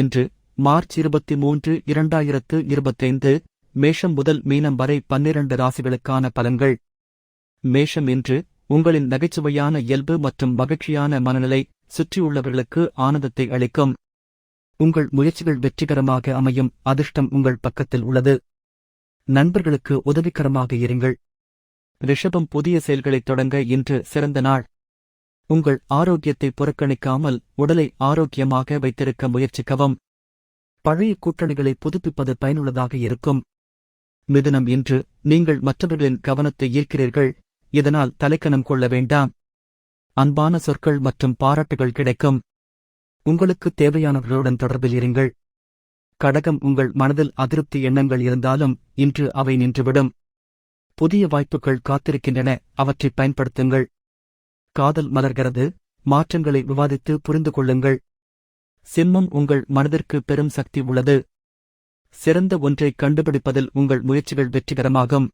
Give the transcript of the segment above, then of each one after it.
இன்று மார்ச் இருபத்தி மூன்று இரண்டாயிரத்து இருபத்தைந்து மேஷம் முதல் மீனம் வரை பன்னிரண்டு ராசிகளுக்கான பலன்கள். மேஷம் இன்று உங்களின் நகைச்சுவையான இயல்பு மற்றும் மகிழ்ச்சியான மனநிலை சுற்றியுள்ளவர்களுக்கு ஆனந்தத்தை அளிக்கும். உங்கள் முயற்சிகள் வெற்றிகரமாக அமையும் அதிர்ஷ்டம் உங்கள் பக்கத்தில் உள்ளது. நண்பர்களுக்கு உதவிகரமாக இருங்கள். ரிஷபம் புதிய செயல்களைத் தொடங்க இன்று சிறந்த நாள். உங்கள் ஆரோக்கியத்தை புறக்கணிக்காமல் உடலை ஆரோக்கியமாக வைத்திருக்க முயற்சிக்கவும். பழைய கூட்டணிகளை புதுப்பிப்பது பயனுள்ளதாக இருக்கும். மிதுனம் இன்று நீங்கள் மற்றவர்களின் கவனத்தை ஈர்க்கிறீர்கள். இதனால் தலைக்கணம் கொள்ள வேண்டாம். அன்பான சொற்கள் மற்றும் பாராட்டுகள் கிடைக்கும். உங்களுக்கு தேவையானவர்களுடன் தொடர்பில் இருங்கள். கடகம் உங்கள் மனதில் அதிருப்தி எண்ணங்கள் இருந்தாலும் இன்று அவை நின்றுவிடும். புதிய வாய்ப்புகள் காத்திருக்கின்றன. அவற்றைப் பயன்படுத்துங்கள். காதல் மலர்கிறது. மாற்றங்களை விவாதித்து புரிந்து கொள்ளுங்கள். சிம்மம் உங்கள் மனதிற்கு பெரும் சக்தி உள்ளது. சிறந்த ஒன்றை கண்டுபிடிப்பதில் உங்கள் முயற்சிகள் வெற்றிகரமாகும்.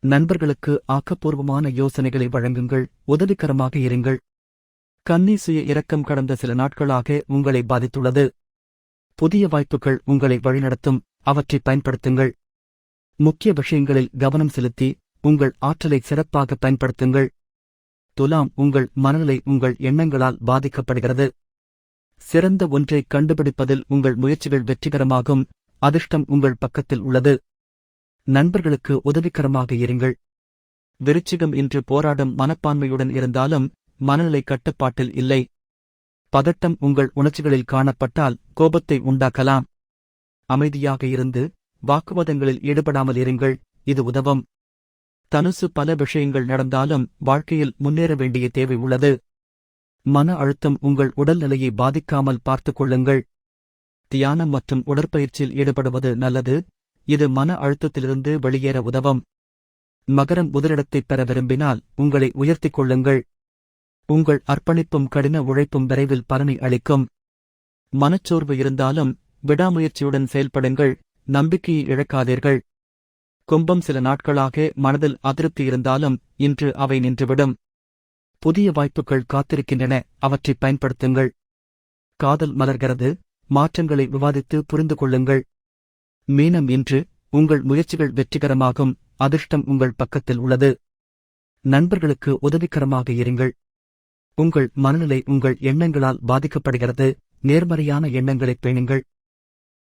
நண்பர்களுக்கு ஆக்கப்பூர்வமான யோசனைகளை வழங்குங்கள். உதவிகரமாக இருங்கள். கன்னி சுய இரக்கம் கடந்த சில நாட்களாக உங்களை பாதித்துள்ளது. புதிய வாய்ப்புகள் உங்களை வழிநடத்தும். அவற்றைப் பயன்படுத்துங்கள். முக்கிய விஷயங்களில் கவனம் செலுத்தி உங்கள் ஆற்றலை சிறப்பாக பயன்படுத்துங்கள். துலாம் உங்கள் மனநிலை உங்கள் எண்ணங்களால் பாதிக்கப்படுகிறது. சிறந்த ஒன்றை கண்டுபிடிப்பதில் உங்கள் முயற்சிகள் வெற்றிகரமாகும். அதிர்ஷ்டம் உங்கள் பக்கத்தில் உள்ளது. நண்பர்களுக்கு உதவிகரமாக இருங்கள். விருச்சிகம் இன்று போராடும் மனப்பான்மையுடன் இருந்தாலும் மனநிலை கட்டுப்பாட்டில் இல்லை. பதட்டம் உங்கள் உணர்ச்சிகளில் காணப்பட்டால் கோபத்தை உண்டாக்கலாம். அமைதியாக இருந்து வாக்குவாதங்களில் ஈடுபடாமல் இருங்கள். இது உதவும். தனுசு பல விஷயங்கள் நடந்தாலும் வாழ்க்கையில் முன்னேற வேண்டிய தேவை உள்ளது. மன அழுத்தம் உங்கள் உடல்நிலையை பாதிக்காமல் பார்த்துக் கொள்ளுங்கள். தியானம் மற்றும் உடற்பயிற்சியில் ஈடுபடுவது நல்லது. இது மன அழுத்தத்திலிருந்து வெளியேற உதவும். மகரம் முதலிடத்தை பெற விரும்பினால் உங்களை உயர்த்திக் கொள்ளுங்கள். உங்கள் அர்ப்பணிப்பும் கடின உழைப்பும் விரைவில் பலனை அளிக்கும். மனச்சோர்வு இருந்தாலும் விடாமுயற்சியுடன் செயல்படுங்கள். நம்பிக்கையை இழக்காதீர்கள். கும்பம் சில நாட்களாக மனதில் அதிருப்தி இருந்தாலும் இன்று அவை நின்றுவிடும். புதிய வாய்ப்புகள் காத்திருக்கின்றன அவற்றைப் பயன்படுத்துங்கள். காதல் மலர்கிறது மாற்றங்களை விவாதித்து புரிந்து கொள்ளுங்கள். மீனம் இன்று உங்கள் முயற்சிகள் வெற்றிகரமாகும் அதிர்ஷ்டம் உங்கள் பக்கத்தில் உள்ளது. நண்பர்களுக்கு உதவிகரமாக இருங்கள். உங்கள் மனநிலை உங்கள் எண்ணங்களால் பாதிக்கப்படுகிறது நேர்மறையான எண்ணங்களைப் பேணுங்கள்.